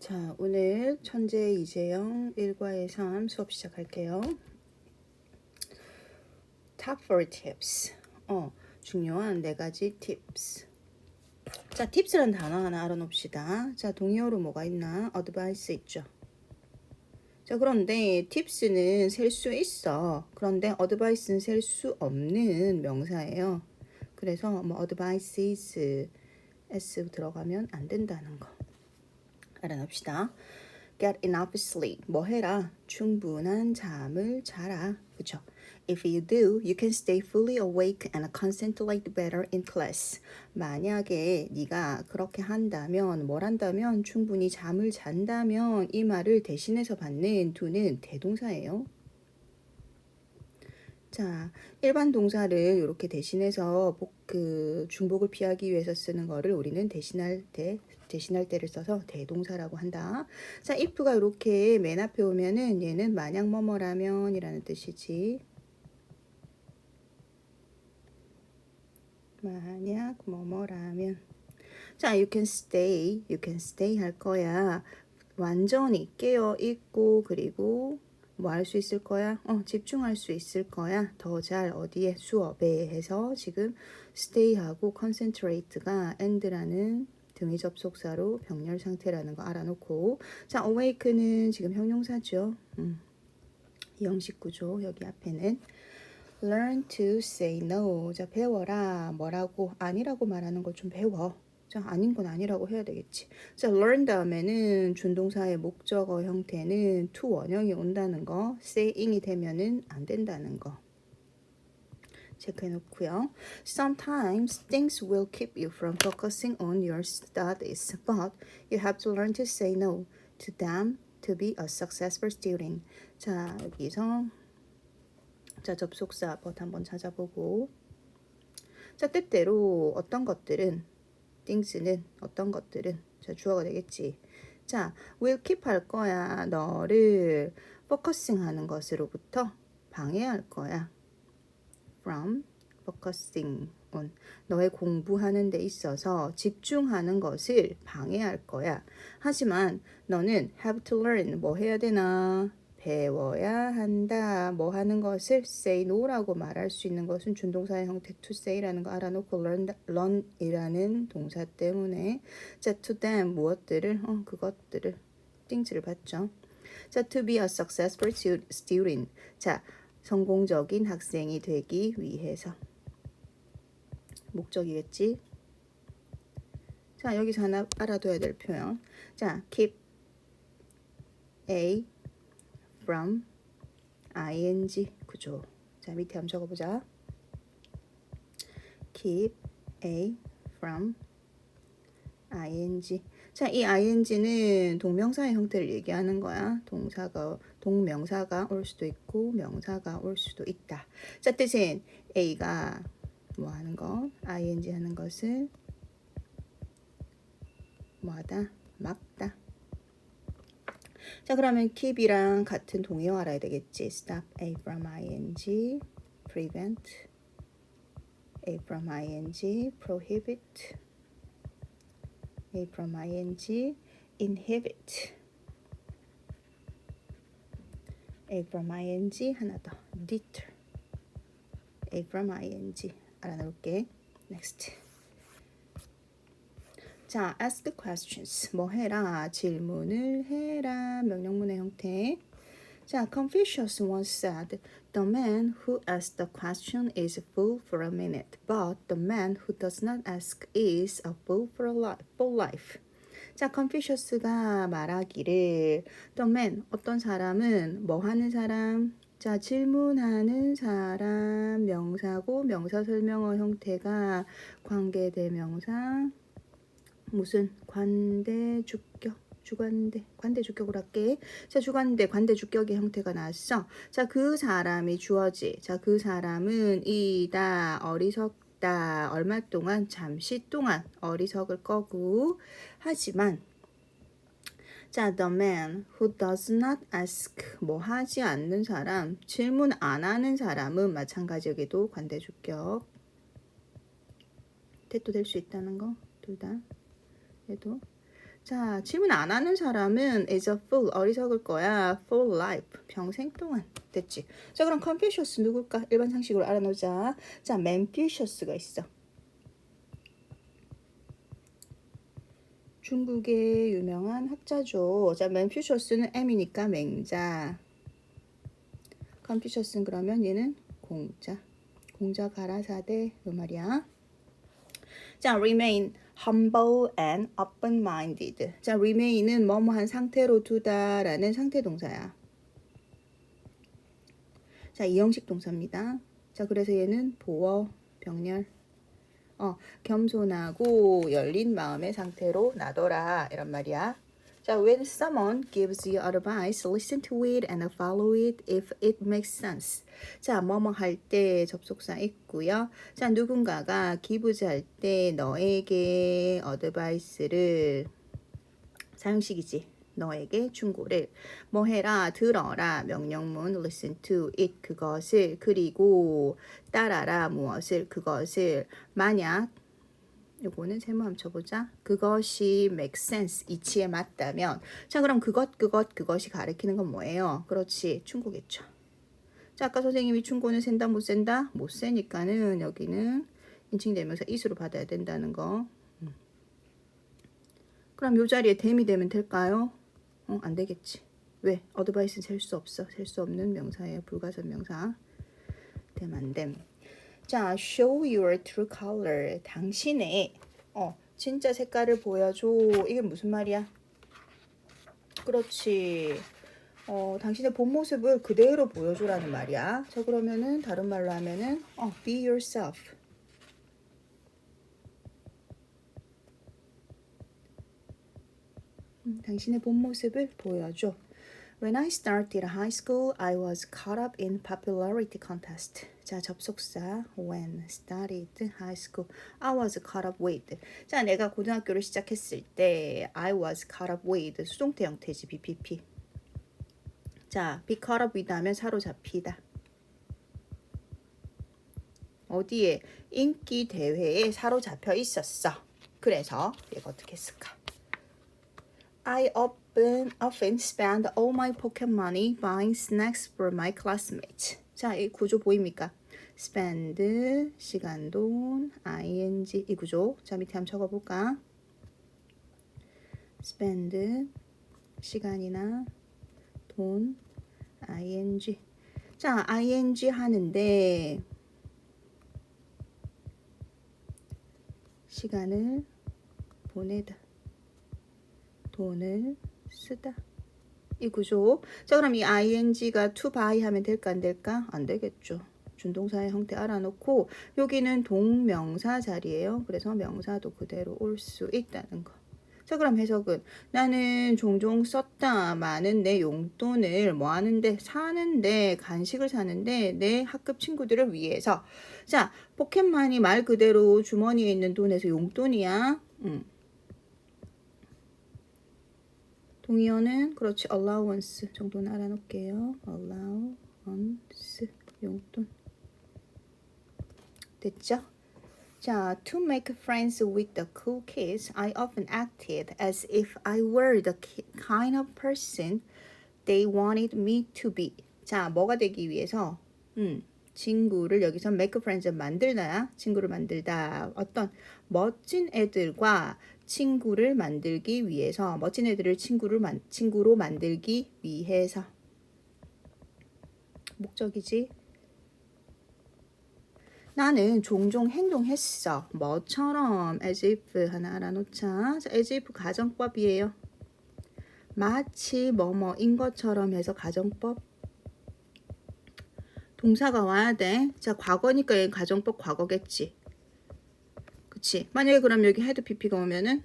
자, 오늘 천재 이재영 1과의 3 수업 시작할게요. Top 4 tips. 어, 중요한 네 가지 tips. 자, tips라는 단어 하나 알아놓읍시다. 자, 동의어로 뭐가 있나? advice 있죠. 자, 그런데 tips는 셀 수 있어. 그런데 advice는 셀 수 없는 명사예요. 그래서 뭐 advices s 들어가면 안 된다는 거. 알아봅시다. Get enough sleep. 뭐 해라? 충분한 잠을 자라. 그쵸? If you do, you can stay fully awake and concentrate better in class. 만약에 네가 그렇게 한다면, 뭘 한다면, 충분히 잠을 잔다면 이 말을 대신해서 받는 do는 대동사예요. 자, 일반 동사를 이렇게 대신해서 복, 그 중복을 피하기 위해서 쓰는 거를 우리는 대신할 때 대신할 때를 써서 대동사라고 한다. 자, if가 이렇게 맨 앞에 오면은 얘는 만약 뭐뭐라면 이라는 뜻이지. 만약 뭐뭐라면. 자, you can stay, you can stay 할 거야. 완전히 깨어 있고 그리고 뭐 할 수 있을 거야? 어, 집중할 수 있을 거야. 더 잘 어디에 수업에 해서 지금 stay하고 concentrate가 and라는 등의 접속사로 병렬 상태라는 거 알아놓고 자 awake는 지금 형용사죠. 음. 영식 구조 여기 앞에는 learn to say no. 자 배워라. 뭐라고 아니라고 말하는 걸 좀 배워. 자 아닌 건 아니라고 해야 되겠지. 자 learn 다음에는 준동사의 목적어 형태는 to 원형이 온다는 거, saying이 되면은 안 된다는 거. 체크해 놓고요. Sometimes things will keep you from focusing on your studies, but you have to learn to say no to them to be a successful student. 자, 여기서 자, 접속사 법 한번 찾아보고 자, 때때로 어떤 것들은 things는 어떤 것들은 자, 주어가 되겠지. 자, will keep 할 거야. 너를 focusing 하는 것으로부터 방해할 거야. From focusing on 너의 공부하는 데 있어서 집중하는 것을 방해할 거야. 하지만 너는 have to learn 뭐 해야 되나? 배워야 한다. 뭐 하는 것을 say no라고 말할 수 있는 것은 준동사의 형태 to say라는 거 알아놓고 learn, learn이라는 동사 때문에 자 to them 무엇들을 어 그것들을 띵즈를 받죠. 자 to be a successful student 자 성공적인 학생이 되기 위해서 목적이겠지. 자 여기서 하나 알아둬야 될 표현. 자 keep a from ing 구조. 자 밑에 한번 적어 보자. keep a from ing. 자, 이 ing는 동명사의 형태를 얘기하는 거야. 동사가 동명사가 올 수도 있고 명사가 올 수도 있다. 자, 뜻은 a가 뭐 하는 거? ing 하는 것을 뭐하다? 막다. 자, 그러면 keep이랑 같은 동의어 알아야 되겠지. stop a from ing, prevent a from ing, prohibit a from ing, inhibit a from ing 하나 더 deter a from ing 알아놓을게. next 자, ask questions. 뭐 해라? 질문을 해라. 명령문의 형태. 자, Confucius once said, "The man who asks the question is a fool for a minute, but the man who does not ask is a fool for a life." For life. 자, 컨피셔스가 말하기를 the man 어떤 사람은 뭐 하는 사람? 자, 질문하는 사람 명사고 명사 설명어 형태가 관계 대명사 무슨 관대 주격 주관대 관대 주격으로 할게. 자 주관대 관대 주격의 형태가 나왔어. 자 그 사람이 주어지. 자 그 사람은 이다 어리석 다. 얼마 동안? 잠시 동안. 어리석을 거고. 하지만 자, the man who does not ask 뭐 하지 않는 사람, 질문 안 하는 사람은 마찬가지 여기도 관대 주격. 대도 될 수 있다는 거 둘 다. 얘도 자, 질문 안 하는 사람은 is a fool, 어리석을 거야. for life, 평생 동안. 됐지? 자, 그럼 Confucius 누굴까? 일반 상식으로 알아놓자. 자, Confucius가 있어. 중국의 유명한 학자죠. 자, Confucius는 M이니까 맹자. Confucius는 그러면 얘는 공자. 공자 가라사대 그 말이야. 자, remain humble and open-minded. 자, remain은 뭐뭐한 상태로 두다라는 상태 동사야. 자, 이 형식 동사입니다. 자, 그래서 얘는 보어, 병렬. 어, 겸손하고 열린 마음의 상태로 놔둬라 이런 말이야. 자, when someone gives you advice, listen to it and follow it if it makes sense. 자, 뭐뭐 할 때 접속사 있고요. 자, 누군가가 기부할 때 너에게 어드바이스를 사용식이지. 너에게 충고를 뭐 해라 들어라 명령문 listen to it 그것을 그리고 따라라 무엇을 그것을 만약 요거는 세모 한번 쳐보자. 그것이 make sense 이치에 맞다면 자 그럼 그것 그것 그것이 가리키는 건 뭐예요? 그렇지 충고겠죠. 자 아까 선생님이 충고는 센다 못 센다 못 세니까는 여기는 인칭대명사 이수로 받아야 된다는 거. 음. 그럼 요 자리에 댐이 되면 될까요? 어, 안 되겠지. 왜? 어드바이스는 셀 수 없어. 셀 수 없는 명사예요. 불가선 명사. 댐, 안 댐. 자, show your true color. 당신의 어, 진짜 색깔을 보여줘. 이게 무슨 말이야? 그렇지. 어, 당신의 본 모습을 그대로 보여줘라는 말이야. 자, 그러면은 다른 말로 하면은 어, be yourself. 음, 당신의 본 모습을 보여줘. When I started high school, I was caught up in popularity contest. 자, 접속사 when started high school, I was caught up with. 자, 내가 고등학교를 시작했을 때 I was caught up with 수동태 형태지 BPP. 자, be caught up with 하면 사로잡히다. 어디에 인기 대회에 사로잡혀 있었어. 그래서 얘가 어떻게 했을까? I often often spend all my pocket money buying snacks for my classmates. 자, 이 구조 보입니까? spend 시간 돈 ing 이 구조. 자, 밑에 한번 적어 볼까? spend 시간이나 돈 ing. 자, ing 하는데 시간을 보내다. 돈을 쓰다. 이 구조. 자, 그럼 이 ing가 to buy 하면 될까 안 될까? 안 되겠죠. 준동사의 형태 알아놓고 여기는 동명사 자리예요. 그래서 명사도 그대로 올 수 있다는 거. 자, 그럼 해석은 나는 종종 썼다. 많은 내 용돈을 뭐 하는데 사는데 간식을 사는데 내 학급 친구들을 위해서. 자, 포켓만이 말 그대로 주머니에 있는 돈에서 용돈이야. 음. 동의어는 그렇지 allowance 정도는 알아놓을게요. allowance 용돈 됐죠? 자, to make friends with the cool kids, I often acted as if I were the ki- kind of person they wanted me to be. 자, 뭐가 되기 위해서? 음, 친구를 여기서 make friends 만들다야. 친구를 만들다. 어떤 멋진 애들과 친구를 만들기 위해서 멋진 애들을 친구를 만, 친구로 만들기 위해서 목적이지. 나는 종종 행동했어. 뭐처럼 as if 하나 알아놓자. 자, as if 가정법이에요. 마치 뭐뭐인 것처럼 해서 가정법. 동사가 와야 돼. 자, 과거니까 얘 가정법 과거겠지. 그치? 만약에 그럼 여기 헤드 PP가 오면은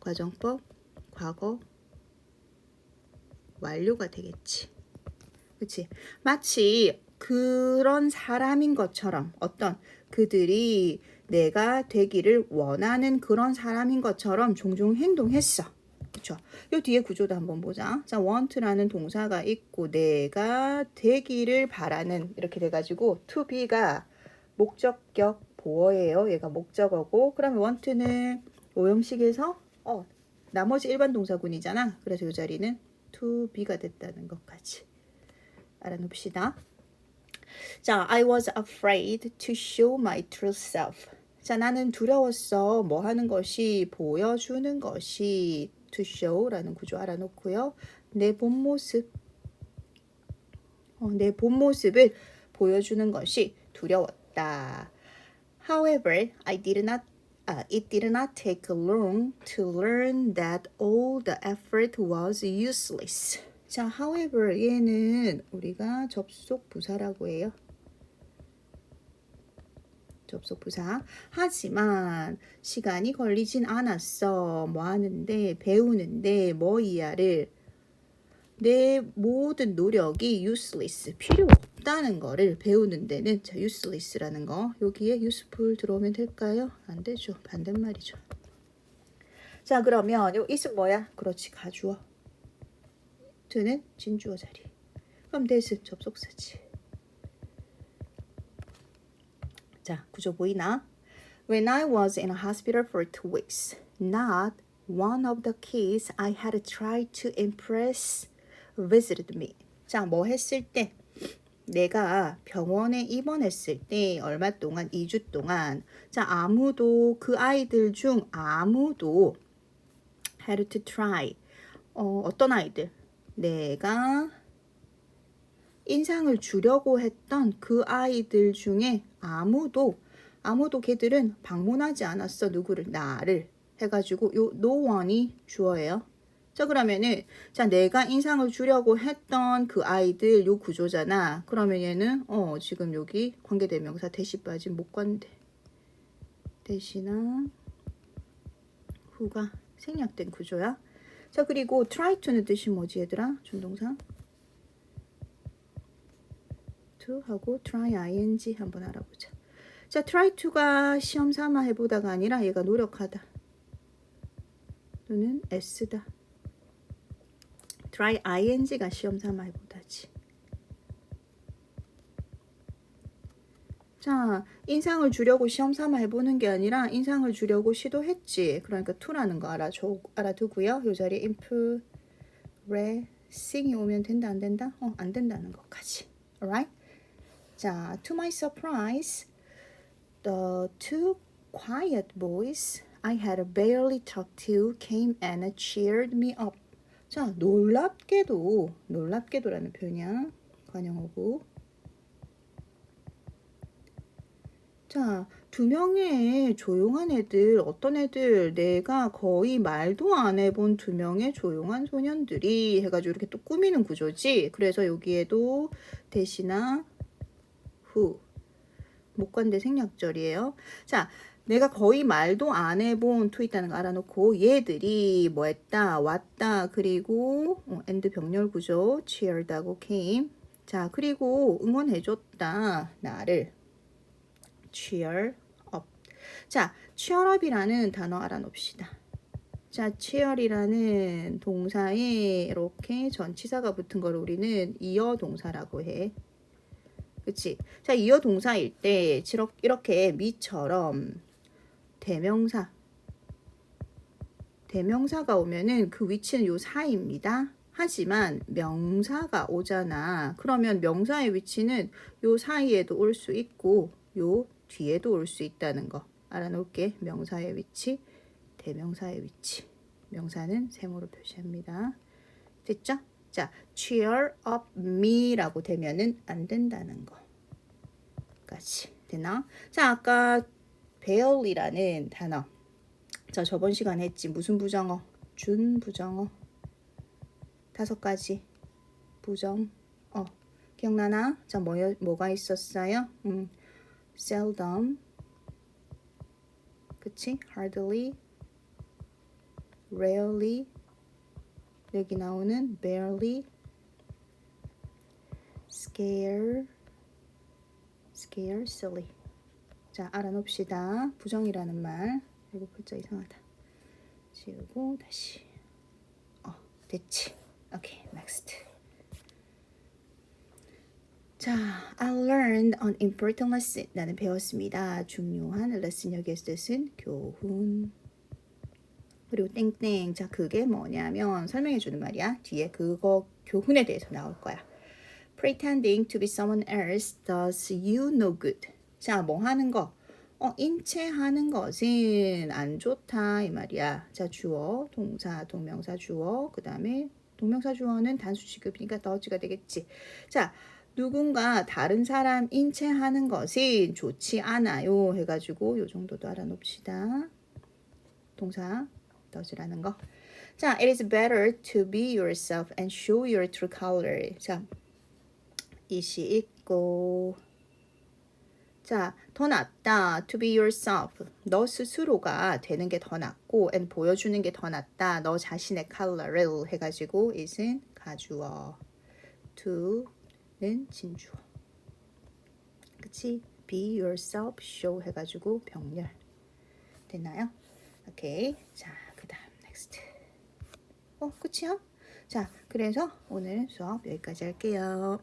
과정법 과거 완료가 되겠지. 그치? 마치 그런 사람인 것처럼 어떤 그들이 내가 되기를 원하는 그런 사람인 것처럼 종종 행동했어. 그쵸? 요 뒤에 구조도 한번 보자. 자, want라는 동사가 있고 내가 되기를 바라는 이렇게 돼가지고 to be가 목적격 보어예요. 얘가 목적어고 그러면 want는 오형식에서 어 나머지 일반 동사군이잖아. 그래서 이 자리는 to be가 됐다는 것까지 알아놓읍시다. 자, I was afraid to show my true self. 자, 나는 두려웠어. 뭐 하는 것이 보여주는 것이 to show라는 구조 알아놓고요. 내 본 모습, 어, 내 본 모습을 보여주는 것이 두려웠다. However, I did not. Uh, it did not take long to learn that all the effort was useless. 자, however 얘는 우리가 접속 부사라고 해요. 접속 부사. 하지만 시간이 걸리진 않았어. 뭐 하는데 배우는데 뭐 이하를 내 모든 노력이 useless 필요 없다는 거를 배우는 데는 자 useless라는 거 여기에 useful 들어오면 될까요? 안 되죠. 반대말이죠. 자 그러면 요 is은 뭐야? 그렇지 가주어. to는 진주어 자리. 그럼 this 접속사지. 자, 구조 보이나? When I was in a hospital for two weeks, not one of the kids I had tried to impress visited me. 자, 뭐 했을 때? 내가 병원에 입원했을 때 얼마 동안 2주 동안 자 아무도 그 아이들 중 아무도 had to try 어, 어떤 아이들 내가 인상을 주려고 했던 그 아이들 중에 아무도 아무도 걔들은 방문하지 않았어 누구를 나를 해가지고 요 no one이 주어예요. 자 그러면은 자 내가 인상을 주려고 했던 그 아이들 요 구조잖아. 그러면 얘는 어 지금 여기 관계대명사 대시 빠진 목관대 대시나 후가 생략된 구조야. 자 그리고 try to는 뜻이 뭐지 얘들아? 준동사 to 하고 try ing 한번 알아보자. 자 try to가 시험 삼아 해보다가 아니라 얘가 노력하다. 또는 s다. Try ing가 시험 삼아 해보다지. 자, 인상을 주려고 시험 삼아 해보는 게 아니라 인상을 주려고 시도했지. 그러니까 to라는 거 알아줘, 알아두고요. 요 자리에 improve, sing이 오면 된다 안 된다? 어, 안 된다는 것까지. alright? 자, to my surprise, the two quiet boys I had barely talked to came and cheered me up. 자, 놀랍게도, 놀랍게도라는 표현이야. 관용어고. 자, 두 명의 조용한 애들, 어떤 애들, 내가 거의 말도 안 해본 두 명의 조용한 소년들이 해가지고 이렇게 또 꾸미는 구조지. 그래서 여기에도 대시나 후. 목관대 생략절이에요. 자, 내가 거의 말도 안 해본 투 있다는 거 알아놓고 얘들이 뭐 했다, 왔다, 그리고 어, 엔드 병렬 구조, cheered하고 came. 자, 그리고 응원해줬다, 나를. cheer up. 자, cheer up이라는 단어 알아놓읍시다. 자, cheer이라는 동사에 이렇게 전치사가 붙은 걸 우리는 이어 동사라고 해. 그치? 자, 이어 동사일 때 이렇게 미처럼 대명사 대명사가 오면은 그 위치는 요 사이입니다. 하지만 명사가 오잖아. 그러면 명사의 위치는 요 사이에도 올 수 있고 요 뒤에도 올 수 있다는 거 알아놓을게. 명사의 위치, 대명사의 위치. 명사는 세모로 표시합니다. 됐죠? 자, cheer up me라고 되면은 안 된다는 거까지 되나? 자, 아까 barely라는 단어. 자, 저번 시간에 했지. 무슨 부정어? 준 부정어. 다섯 가지 부정 어. 기억나나? 자, 뭐, 뭐가 있었어요? 음, seldom. 그치? hardly, rarely, 여기 나오는 barely, scare, scarcely. 자, 알아놓읍시다. 부정이라는 말. 이거 글자 이상하다. 지우고 다시. 어, 됐지. 오케이, next. 자, I learned an important lesson. 나는 배웠습니다. 중요한 레슨 여기에서 뜻은 교훈. 그리고 땡땡. 자, 그게 뭐냐면 설명해 주는 말이야. 뒤에 그거 교훈에 대해서 나올 거야. Pretending to be someone else does you no good. 자, 뭐 하는 거? 어, 인체하는 것은 안 좋다 이 말이야. 자, 주어, 동사, 동명사, 주어. 그 다음에 동명사 주어는 단수 취급이니까 더지가 되겠지. 자, 누군가 다른 사람 인체하는 것은 좋지 않아요 해가지고 요 정도도 알아놓읍시다. 동사 더즈라는 거. 자, it is better to be yourself and show your true color. 자, 이시 있고 자, 더 낫다. To be yourself. 너 스스로가 되는 게 더 낫고 and 보여주는 게 더 낫다. 너 자신의 color를 해 가지고 is은 가주어. to는 진주어. 그치? Be yourself, show 해 가지고 병렬. 됐나요? 오케이. 자, 그 다음 next. 어, 끝이야? 자, 그래서 오늘 수업 여기까지 할게요.